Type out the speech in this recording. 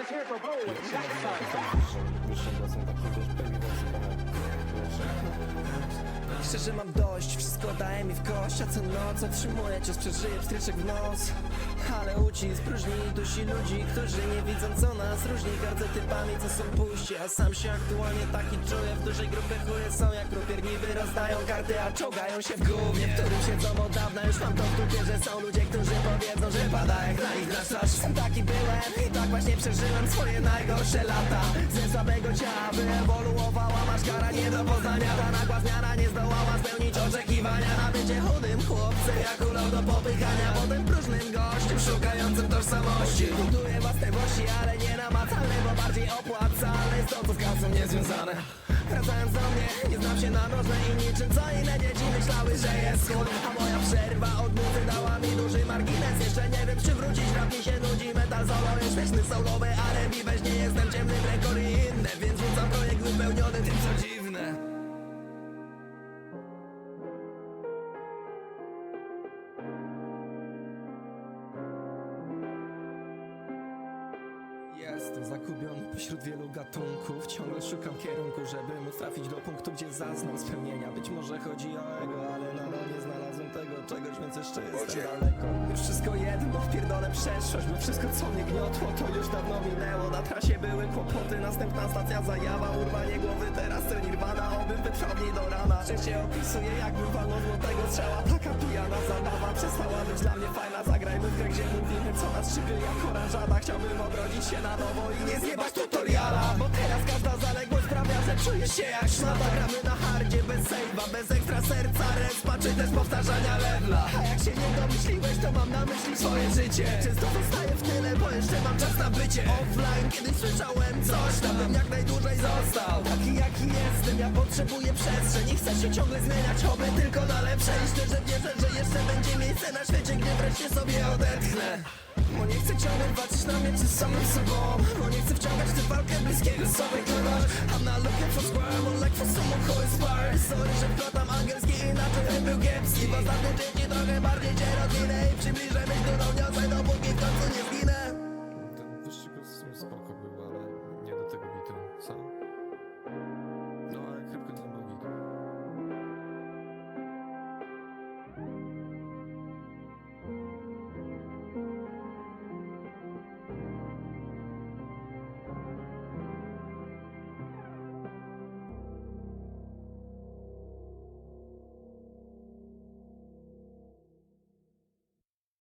Let's hear it for Bo. With Szczerze mam dość, wszystko daje mi w kość A co noc otrzymuję cios, przeżyję pstryczek w nos Ale ucisk próżni dusi ludzi, którzy nie widzą co nas Różni. Gardzę typami, co są puści A sam się aktualnie taki czuję. W dużej grupie chuje są jak rupier Niby rozdają karty, a czołgają się w gównie W którym siedzą od dawna, już mam to w dupie Że są ludzie, którzy powiedzą, że pada jak na nich na twarz. Sam taki byłem i tak właśnie przeżyłem swoje najgorsze lata. Ze słabego ciała wyewoluowała masz kara nie do poznania Ta nagła zmiana nie zdołała spełnić oczekiwania. Na bycie chudym chłopcem jak ulał do popychania. Potem próżnym gościem szukającym tożsamości. Buduję własne włości, ale nie namacalne Bo bardziej opłacalne jest to co z kasą niezwiązane Wracając do mnie, nie znam się na nożne i niczym co inne dzieci myślały, że jest schód A moja przerwa od muzy dała mi duży margines. Jeszcze nie wiem czy wrócić, rap mi się nudzi. Metal solo jest śmieszny, solowy, ale Jestem zagubiony pośród wielu gatunków. Ciągle szukam kierunku, żeby móc trafić do punktu, gdzie zaznam spełnienia. Być może chodzi o ego, ale nadal nie znalazłem tego czegoś, więc jeszcze jestem daleko. Już wszystko jedno, wpierdolę przeszłość Bo wszystko co mnie gniotło, to już dawno minęło. Na trasie były kłopoty, następna stacja zajawa. Urwanie głowy, teraz to nirwana Obym wytrwał do rana. Szczęście opisuję jakby walno złotego strzała. Taka pijana zabawa przestała być dla mnie fajna szybie jak oranżada Chciałbym odrodzić się na nowo i nie zjebać tutoriala. Bo teraz każda zaległość sprawia, że czuję się jak szmata Gramy na hardzie, bez save'a, bez ekstra serca. Respa czy też powtarzania levela A jak się nie domyśliłeś, to mam na myśli swoje życie. Często zostaję w tyle, bo jeszcze mam czas na bycie. Offline, kiedyś słyszałem coś, tam jak najdłużej został. Taki jaki jestem, ja potrzebuję przestrzeni Chcę się ciągle zmieniać, oby tylko na lepsze I szczerze wierzę, że jeszcze będzie miejsce na świecie Gdzie wreszcie sobie odetchnę. Bo nie chcę ciągle walczyć na mieczy z samym sobą. Bo nie chcę wciągać w tę walkę bliskiego sobie kogoś. I'm not looking for square, I'm like for someone who is fire Sorry, że wkładam angielski inaczej był kiepski. W ostatnim dzieci trochę bardziej cię rozwinę I przybliżę myśl, którą niosę Dopóki